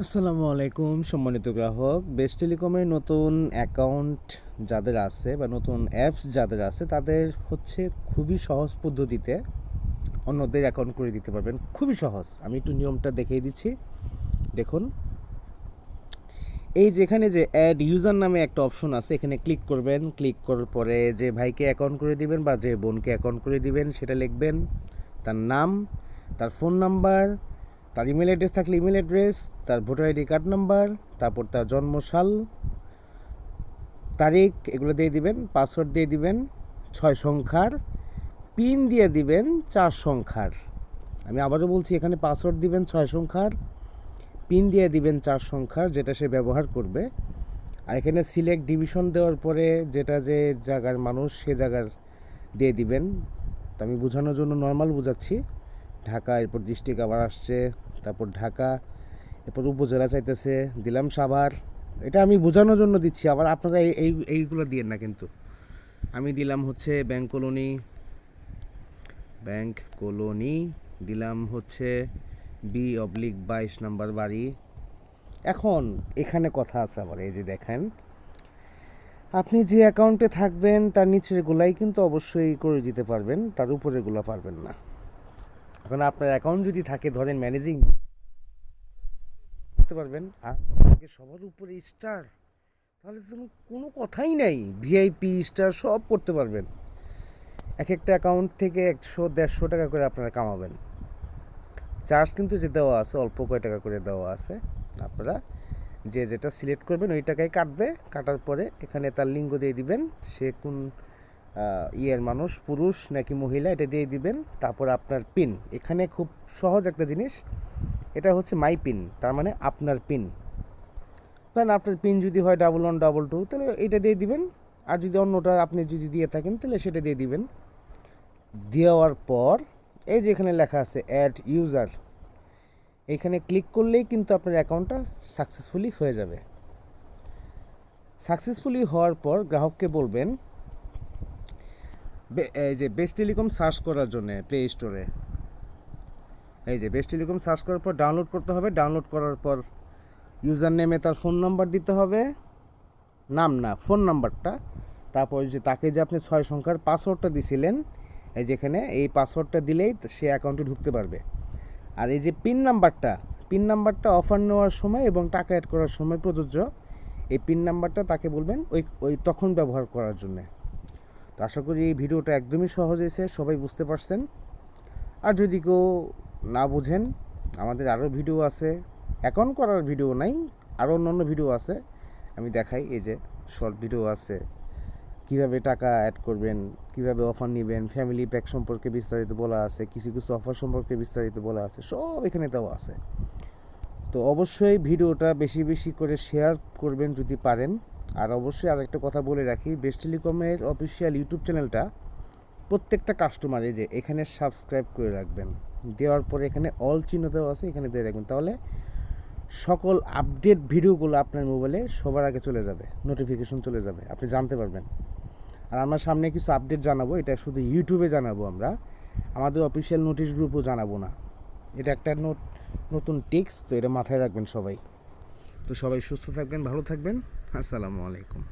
আসসালামু আলাইকুম, সম্মানিত গ্রাহক। বেস্ট টেলিকমের নতুন অ্যাকাউন্ট যাদের আছে বা নতুন অ্যাপস যাদের আছে, তাদের হচ্ছে খুবই সহজ পদ্ধতিতে অন্যদের অ্যাকাউন্ট করে দিতে পারবেন। খুবই সহজ। আমি একটু নিয়মটা দেখিয়ে দিচ্ছি। দেখুন। এই যেখানে যে অ্যাড ইউজার নামে একটা অপশন আছে, এখানে ক্লিক করবেন। ক্লিক করার পরে যে ভাইকে অ্যাকাউন্ট করে দিবেন বা যে বোনকে অ্যাকাউন্ট করে দিবেন, সেটা লিখবেন। তার নাম, তার ফোন নাম্বার তার ইমেল অ্যাড্রেস থাকলে ইমেল অ্যাড্রেস তার ভোটার আইডি কার্ড নাম্বার তারপর তার জন্মসাল, তারিখ, এগুলো দিয়ে দিবেন পাসওয়ার্ড দিয়ে দিবেন, ছয় সংখ্যার পিন দিয়ে দিবেন, চার সংখ্যার। আমি আবারও বলছি, এখানে পাসওয়ার্ড দিবেন ছয় সংখ্যার পিন দিয়ে দিবেন চার সংখ্যার, যেটা সে ব্যবহার করবে। আর এখানে সিলেক্ট ডিভিশন দেওয়ার পরে যেটা যে জায়গার মানুষ, সে জায়গার দিয়ে দিবেন। তো আমি বোঝানোর জন্য নর্মাল বোঝাচ্ছি। ঢাকা এরপর ডিস্ট্রিক্ট আবার আসছে। তারপর ঢাকা, এরপর উপজেলা চাইতেছে, দিলাম সাভার। এটা আমি বোঝানোর জন্য দিচ্ছি, আবার আপনারা এই, এই- এইগুলো দিয়েন না কিন্তু। আমি দিলাম হচ্ছে ব্যাংক কলোনি ব্যাংক কলোনি, দিলাম হচ্ছে বি অবলিক বাইশ নাম্বার বাড়ি। এখন এখানে কথা আছে আবার, এই যে দেখেন। আপনি যে অ্যাকাউন্টে থাকবেন, তার নিচের গুলাই কিন্তু অবশ্যই করে দিতে পারবেন, তার উপরেরগুলা পারবেন না। এখন আপনার অ্যাকাউন্ট যদি থাকে, ধরেন ম্যানেজিং করতে পারবেন? আর সবার উপরে স্টার তাহলে তো কোনো কথাই নাই। ভিআইপি স্টার সব করতে পারবেন। এক একটা অ্যাকাউন্ট থেকে একশো, দেড়শো টাকা করে আপনারা কামাবেন। চার্জ কিন্তু যে দেওয়া আছে, অল্প কয় টাকা করে দেওয়া আছে। আপনারা যে যেটা সিলেক্ট করবেন, ওই টাকায় কাটবে। কাটার পরে এখানে তার লিঙ্গ দিয়ে দিবেন। সে কোন ইয়ের মানুষ, পুরুষ নাকি মহিলা, এটা দিয়ে দিবেন। তারপর আপনার পিন। এখানে খুব সহজ একটা জিনিস। এটা হচ্ছে মাই পিন, তার মানে আপনার পিন। ধরেন আপনার পিন যদি হয় ডাবল ওয়ান ডাবল টু তাহলে এটা দিয়ে দিবেন। আর যদি অন্যটা আপনি যদি দিয়ে থাকেন, তাহলে সেটা দিয়ে দিবেন। দেওয়ার পর, এই যে এখানে লেখা আছে অ্যাড ইউজার এখানে ক্লিক করলেই কিন্তু আপনার অ্যাকাউন্টটা সাকসেসফুলি হয়ে যাবে। সাকসেসফুলি হওয়ার পর গ্রাহককে বলবেন এই যে বেস্ট টেলিকম সার্চ করার জন্য প্লে স্টোরে এই যে বেস্ট টেলিকম সার্চ করার পর ডাউনলোড করতে হবে। ডাউনলোড করার পর ইউজার নেমে তার ফোন নাম্বার দিতে হবে। নাম না, ফোন নাম্বারটা। তারপর যে তাকে যে আপনি ছয় সংখ্যার পাসওয়ার্ডটা দিছিলেন, এই যেখানে এই পাসওয়ার্ডটা দিলেই সে অ্যাকাউন্টে ঢুকতে পারবে। আর এই যে পিন নাম্বারটা পিন নাম্বারটা অফার নেওয়ার সময় এবং টাকা অ্যাড করার সময় প্রযোজ্য। এই পিন নাম্বারটা তাকে বলবেন ওই ওই তখন ব্যবহার করার জন্যে। তো আশা করি এই ভিডিওটা একদমই সহজ হয়েছে, সবাই বুঝতে পারছেন। আর যদি কেউ না বুঝেন, আমাদের আরও ভিডিও আছে, এখন করার ভিডিও নাই, আরও অন্য ভিডিও আছে, আমি দেখাই এই যে শর্ট ভিডিও আছে। কীভাবে টাকা অ্যাড করবেন, কীভাবে অফার নেবেন ফ্যামিলি প্যাক সম্পর্কে বিস্তারিত বলা আছে, কিছু কিছু অফার সম্পর্কে বিস্তারিত বলা আছে, সব এখানে দেওয়া আছে। তো অবশ্যই ভিডিওটা বেশি বেশি করে শেয়ার করবেন যদি পারেন। আর অবশ্যই আর একটা কথা বলে রাখি বেস্ট টেলিকমের অফিসিয়াল ইউটিউব চ্যানেলটা প্রত্যেকটা কাস্টমার এই যে এখানে সাবস্ক্রাইব করে রাখবেন। দেওয়ার পরে এখানে অল চিহ্ন দেওয়া আছে, এখানে দিয়ে রাখবেন। তাহলে সকল আপডেট ভিডিওগুলো আপনার মোবাইলে সবার আগে চলে যাবে নোটিফিকেশন চলে যাবে, আপনি জানতে পারবেন। আর আমরা সামনে কিছু আপডেট জানাব, এটা শুধু ইউটিউবে জানাব আমরা। আমাদের অফিসিয়াল নোটিশ গ্রুপও জানাব না। এটা একটা নোট নতুন টিক্স তো এটা মাথায় রাখবেন সবাই। তো সবাই সুস্থ থাকবেন, ভালো থাকবেন। আসসালামু আলাইকুম।